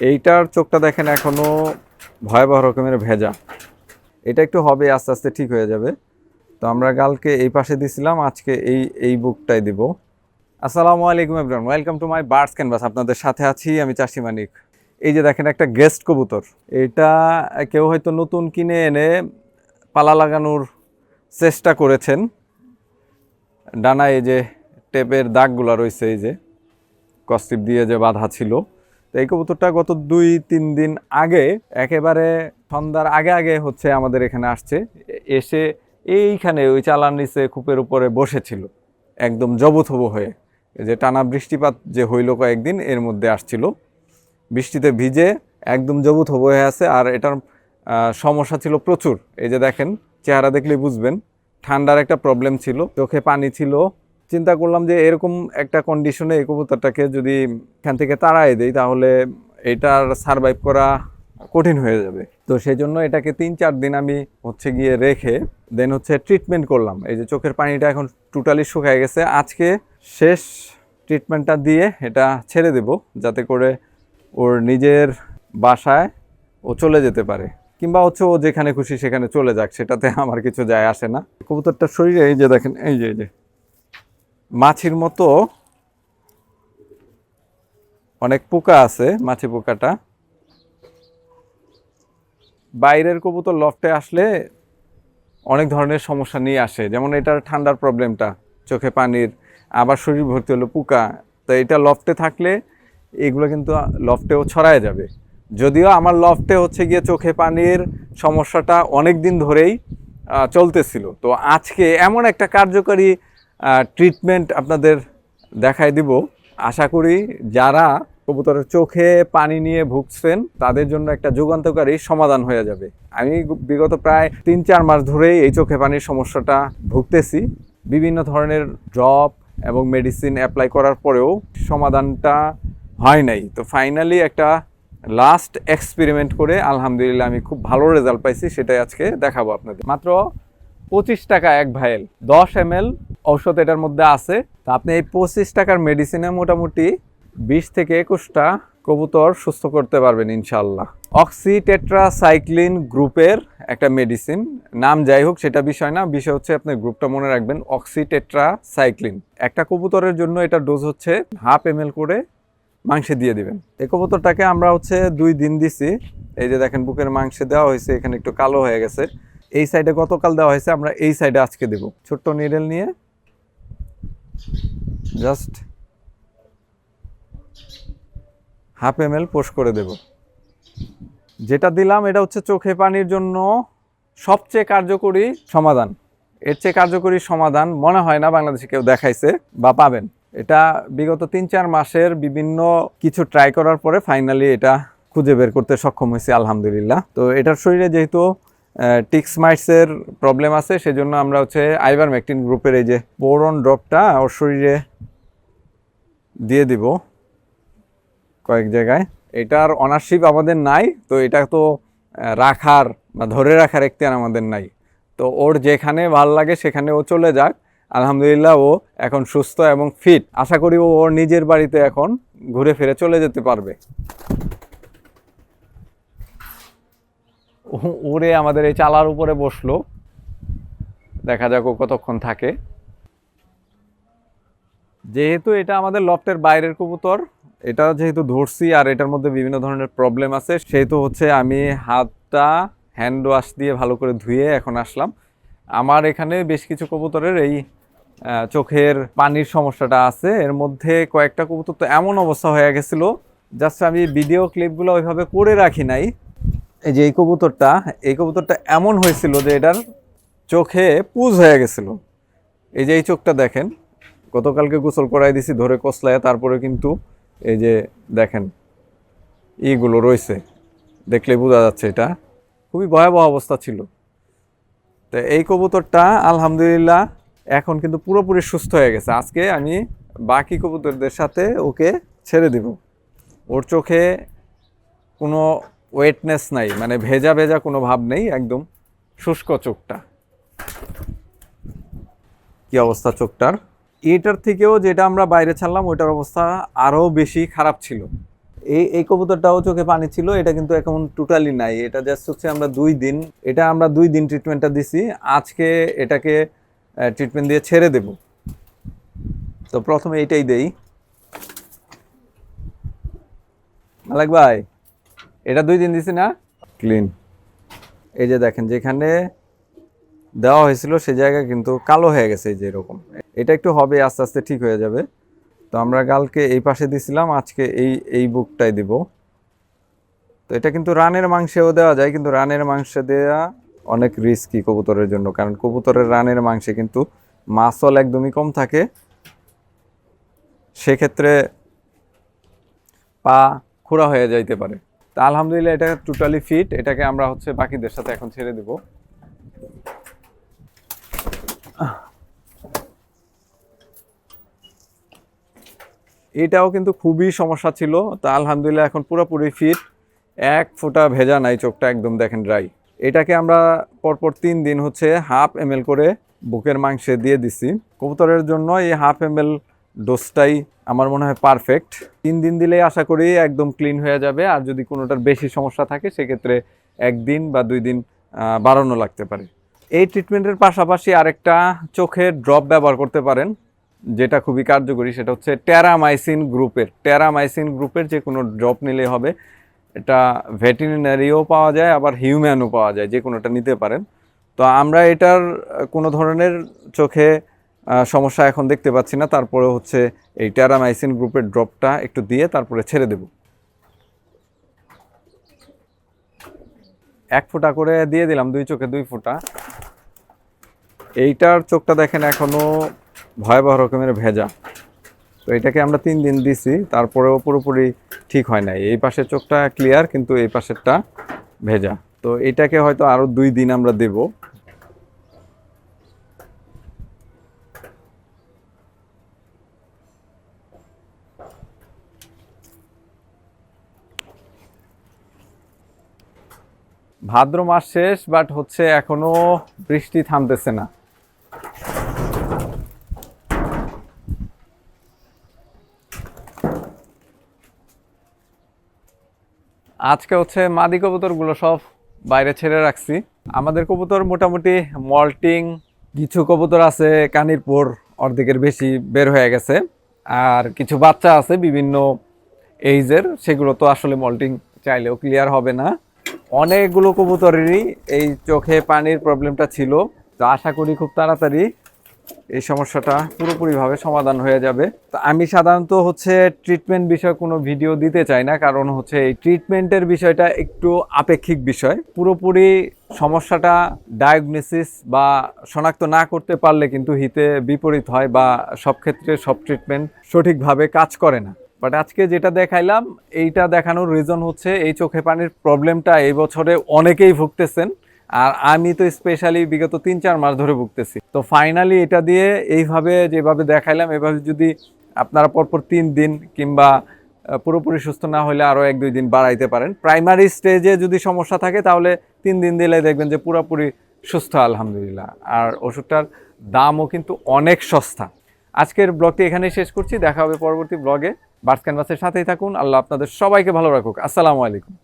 এইটার চোখটা দেখেন এখনও ভয়াবহ রকমের ভেজা। এটা একটু হবে, আস্তে আস্তে ঠিক হয়ে যাবে। তো আমরা কালকে এই পাশে দিছিলাম, আজকে এই এই বুকটাই দিব। আসসালামু আলাইকুম everyone welcome to my birds canvas আপনাদের সাথে আছি আমি চাষি মানিক। এই যে দেখেন একটা গেস্ট কবুতর। এটা কেউ হয়তো নতুন কিনে এনে পালা লাগানোর চেষ্টা করেছেন। ডানা এই যে টেপের দাগগুলো রয়েছে, এই যে, কস্টিপ দিয়ে যে বাঁধা ছিল। তো এই কবুতরটা গত দুই, তিন দিন আগে, একেবারে সন্ধ্যার আগে আগে হচ্ছে আমাদের এখানে আসছে। এসে এইখানে ওই চালান নিচে কূপের উপরে বসেছিল। একদম জবথবু হয়ে। যে টানা বৃষ্টিপাত যে হইল কয়েকদিন, এর মধ্যে আসছিল। বৃষ্টিতে ভিজে একদম জবুথবু হয়ে আছে। আর এটার সমস্যা ছিল প্রচুর। এই যে দেখেন, চেহারা দেখলে বুঝবেন। ঠান্ডার একটা প্রবলেম ছিল। চোখে পানি ছিল। চিন্তা করলাম যে এরকম একটা কন্ডিশনে এই কবুতরটাকে যদি এখান থেকে তাড়াই দেই, তাহলে এটার সারভাইভ করা কঠিন হয়ে যাবে। তো সেই জন্য এটাকে তিন চার দিন আমি হচ্ছে গিয়ে রেখে দেন হচ্ছে ট্রিটমেন্ট করলাম। এই যে চোখের পানিটা এখন টোটালি শুকায় গেছে। আজকে শেষ ট্রিটমেন্টটা দিয়ে এটা ছেড়ে দেব, যাতে করে ওর নিজের বাসায় ও চলে যেতে পারে, কিংবা হচ্ছে ও যেখানে খুশি সেখানে চলে যাক, সেটাতে আমার কিছু যায় আসে না। কবুতরটার শরীরে এই যে দেখেন, এই যে এই যে। মাছির মতো অনেক পোকা আছে, মাছি পোকাটা। বাইরের কবুতর লফটে আসলে অনেক ধরনের সমস্যা নিয়ে আসে। যেমন এটার ঠান্ডার প্রবলেমটা, চোখে পানির, আবার শরীর ভর্তি হলো পোকা। তো এটা লফটে থাকলে এগুলো কিন্তু লফটেও ছড়ায় যাবে। যদিও আমার লফটে হচ্ছে গিয়ে চোখে পানির সমস্যাটা অনেক দিন ধরেই চলতেছিল। তো আজকে এমন একটা কার্যকরী ট্রিটমেন্ট আপনাদের দেখাই দিব। আশা করি যারা কবুতরের চোখে পানি নিয়ে ভুগছেন, তাদের জন্য একটা যুগান্তকারী সমাধান হয়ে যাবে। আমি বিগত প্রায় তিন চার মাস ধরেই এই চোখে পানির সমস্যাটা ভুগতেছি। বিভিন্ন ধরনের ড্রপ এবং মেডিসিন অ্যাপ্লাই করার পরেও সমাধানটা হয় নাই। তো ফাইনালি একটা লাস্ট এক্সপেরিমেন্ট করে আলহামদুলিল্লাহ আমি খুব ভালো রেজাল্ট পাইছি, সেটাই আজকে দেখাবো আপনাদের। মাত্র পঁচিশ টাকা এক ভাইল দশ এম এল ঔষধ এটার মধ্যে আছে। তো আপনি এই পঁচিশ টাকার মেডিসিনে মোটামুটি বিশ থেকে একুশটা কবুতর সুস্থ করতে পারবেন ইনশাল্লাহ অক্সি টেট্রাসাইক্লিন গ্রুপের একটা মেডিসিন নাম যাই হোক, সেটা বিষয় না। বিষয় হচ্ছে আপনি গ্রুপটা মনে রাখবেন অক্সি টেট্রাসাইক্লিন একটা কবুতরের জন্য এটা ডোজ হচ্ছে হাফ এম করে মাংসে দিয়ে দিবেন। এই কবুতরটাকে আমরা হচ্ছে দুই দিন দিছি। এই যে দেখেন, বুকের মাংসে দেওয়া হয়েছে, এখানে একটু কালো হয়ে গেছে। এই সাইডে গতকাল দেওয়া হয়েছে, আমরা এই সাইডে আজকে দেব। ছোট্ট নিডেল নিয়ে জাস্ট হাফ এম এল পোষ করে দেব। যেটা দিলাম, এটা হচ্ছে চোখে পানির জন্য সবচেয়ে কার্যকরী সমাধান। এর চেয়ে কার্যকরী সমাধান মনে হয় না, বাংলাদেশে কেউ দেখাইছে বা পাবেন। এটা বিগত তিন চার মাসের বিভিন্ন কিছু ট্রাই করার পরে ফাইনালি এটা খুঁজে বের করতে সক্ষম হয়েছে, আলহামদুলিল্লাহ। তো এটার শরীরে যেহেতু টিক্সমাইটসের প্রবলেম আছে, সেজন্য আমরা হচ্ছে আইবার ম্যাকটিন গ্রুপের এই যে বোরন ড্রপটা ওর শরীরে দিয়ে দিব কয়েক জায়গায়। এটার অনারশিপ আমাদের নাই, তো এটা তো রাখার বা ধরে রাখার এখতিয়ার আমাদের নাই। তো ওর যেখানে ভালো লাগে সেখানে ও চলে যাক। আলহামদুলিল্লাহ ও এখন সুস্থ এবং ফিট আশা করি ও ওর নিজের বাড়িতে এখন ঘুরে ফিরে চলে যেতে পারবে। ওরে আমাদের এই চালার উপরে বসল। দেখা যাক ও কতক্ষণ থাকে। যেহেতু এটা আমাদের লফটের বাইরের কবুতর, এটা যেহেতু ধরছি আর এটার মধ্যে বিভিন্ন ধরনের প্রবলেম আছে, সেহেতু হচ্ছে আমি হাতটা হ্যান্ড ওয়াশ দিয়ে ভালো করে ধুয়ে এখন আসলাম। আমার এখানে বেশ কিছু কবুতরের এই চোখের পানির সমস্যাটা আছে। এর মধ্যে কয়েকটা কবুতর তো এমন অবস্থা হয়ে গেছিল জাস্ট আমি ভিডিও ক্লিপগুলো ওইভাবে করে রাখি নাই। এই যে এই কবুতরটা এই কবুতরটা এমন হয়েছিল যে এটার চোখে পুজ হয়ে গেছিল। এই যে এই চোখটা দেখেন, গতকালকে গোসল করাই দিছি, ধরে কসলায়, তারপরে কিন্তু এই যে দেখেন, ইগুলো রয়েছে। দেখলে বোঝা যাচ্ছে এটা খুবই ভয়াবহ অবস্থা ছিল। তো এই কবুতরটা আলহামদুলিল্লাহ এখন কিন্তু পুরোপুরি সুস্থ হয়ে গেছে। আজকে আমি বাকি কবুতরদের সাথে ওকে ছেড়ে দিব। ওর চোখে কোনো ওয়েটনেস নাই মানে ভেজা ভেজা কোনো ভাব নেই, একদম শুষ্ক চোখটা। কি অবস্থা চোখটার? এটার থেকেও যেটা আমরা বাইরে ছাড়লাম, ওইটার অবস্থা আরও বেশি খারাপ ছিল। এই এই কবুতরটাও চোখে পানি ছিল, এটা কিন্তু এখন টোটালি নাই। এটা জাস্ট হচ্ছে আমরা দুই দিন, এটা আমরা দুই দিন ট্রিটমেন্টটা দিছি, আজকে এটাকে ট্রিটমেন্ট দিয়ে ছেড়ে দেব। তো প্রথমে এইটাই দেই। মালাক ভাই এটা দুই দিন দিছি না? ক্লিন এই যে দেখেন যেখানে দেওয়া হয়েছিল সে জায়গা কিন্তু কালো হয়ে গেছে এই যে এরকম। এটা একটু হবে আস্তে আস্তে ঠিক হয়ে যাবে। তো আমরা কালকে এই পাশে দিছিলাম আজকে এই এই বুকটাই দিব। তো এটা কিন্তু রানের মাংসেও দেওয়া যায় কিন্তু রানের মাংসে দেওয়া অনেক রিস্কি কবুতরের জন্য কারণ কবুতরের রানের মাংসে কিন্তু মাসল একদমই কম থাকে। সেক্ষেত্রে পা খোড়া হয়ে যাইতে পারে। তা আলহামদুলিল্লাহ এটা টোটালি ফিট এটাকে আমরা হচ্ছে বাকিদের সাথে এখন ছেড়ে দেব। এটাও কিন্তু খুবই সমস্যা ছিল, তা আলহামদুলিল্লাহ এখন পুরোপুরি ফিট এক ফোঁটা ভেজা নাই চোখটা একদম দেখেন ড্রাই এটাকে আমরা পরপর তিন দিন হচ্ছে হাফ এম করে বুকের মাংসে দিয়ে দিছি। কবুতরের জন্য এই হাফ এম ডোজটাই আমার মনে হয় পারফেক্ট তিন দিন দিলেই আশা করি একদম ক্লিন হয়ে যাবে। আর যদি কোনোটার বেশি সমস্যা থাকে, সেক্ষেত্রে একদিন বা দুই দিন বাড়ানো লাগতে পারে। এই ট্রিটমেন্টের পাশাপাশি আরেকটা চোখের ড্রপ ব্যবহার করতে পারেন, যেটা খুবই কার্যকরী, সেটা হচ্ছে ট্যারামাইসিন গ্রুপের ট্যারামাইসিন গ্রুপের যে কোনো ড্রপ নিলে হবে। এটা ভেটেরিনারিও পাওয়া যায়, আবার হিউম্যানও পাওয়া যায় যে কোনোটা নিতে পারেন। তো আমরা এটার কোনো ধরনের চোখে সমস্যা এখন দেখতে পাচ্ছি না। তারপরে হচ্ছে এই ট্যারামাইসিন গ্রুপের ড্রপটা একটু দিয়ে তারপরে ছেড়ে দেব। এক ফোঁটা করে দিয়ে দিলাম, দুই চোখে দুই ফোঁটা। এইটার চোখটা দেখেন এখনও ভয়াবহ রকমের ভেজা। তো এটাকে আমরা তিন দিন দিছি, তারপরেও পুরোপুরি ঠিক হয় নাই। এই পাশের চোখটা ক্লিয়ার কিন্তু এই পাশেরটা ভেজা। তো এটাকে হয়তো আরও দুই দিন আমরা দেব। ভাদ্র মাস শেষ বাট হচ্ছে এখনও বৃষ্টি থামতেছে না। আজকে হচ্ছে মাদি কবুতরগুলো সব বাইরে ছেড়ে রাখছি। আমাদের কবুতর মোটামুটি মল্টিং, কিছু কবুতর আছে কানিরপুর, অর্ধেকের বেশি বের হয়ে গেছে। আর কিছু বাচ্চা আছে বিভিন্ন এইজের, সেগুলো তো আসলে মল্টিং চাইলেও ক্লিয়ার হবে না। অনেকগুলো কবুতরেরই এই চোখে পানির প্রবলেমটা ছিল। তো আশা করি খুব তাড়াতাড়ি এই সমস্যাটা পুরোপুরিভাবে সমাধান হয়ে যাবে। তো আমি সাধারণত হচ্ছে ট্রিটমেন্ট বিষয়ে কোনো ভিডিও দিতে চাই না, কারণ হচ্ছে এই ট্রিটমেন্টের বিষয়টা একটু আপেক্ষিক বিষয়। পুরোপুরি সমস্যাটা ডায়াগনোসিস বা শনাক্ত না করতে পারলে কিন্তু হিতে বিপরীত হয় বা সব ক্ষেত্রে সব ট্রিটমেন্ট সঠিকভাবে কাজ করে না। বাট আজকে যেটা দেখাইলাম, এইটা দেখানোর রিজন হচ্ছে এই চোখে পানির প্রবলেমটা এই বছরে অনেকেই ভুগতেছেন। আর আমি তো স্পেশালি বিগত তিন চার মাস ধরে ভুগতেছি। তো ফাইনালি এটা দিয়ে এইভাবে যেভাবে দেখাইলাম, এভাবে যদি আপনারা পরপর তিন দিন কিংবা পুরোপুরি সুস্থ না হলে আরও এক, দুই দিন বাড়াইতে পারেন। প্রাইমারি স্টেজে যদি সমস্যা থাকে, তাহলে তিন দিন দিলে দেখবেন যে পুরোপুরি সুস্থ, আলহামদুলিল্লাহ। আর ওষুধটার দামও কিন্তু অনেক সস্তা। আজকের ব্লগটি এখানেই শেষ করছি। দেখা হবে পরবর্তী ব্লগে বার্স ক্যানভাসের সাথেই থাকুন। আল্লাহ আপনাদের সবাইকে ভালো রাখুক। আসসালামু আলাইকুম।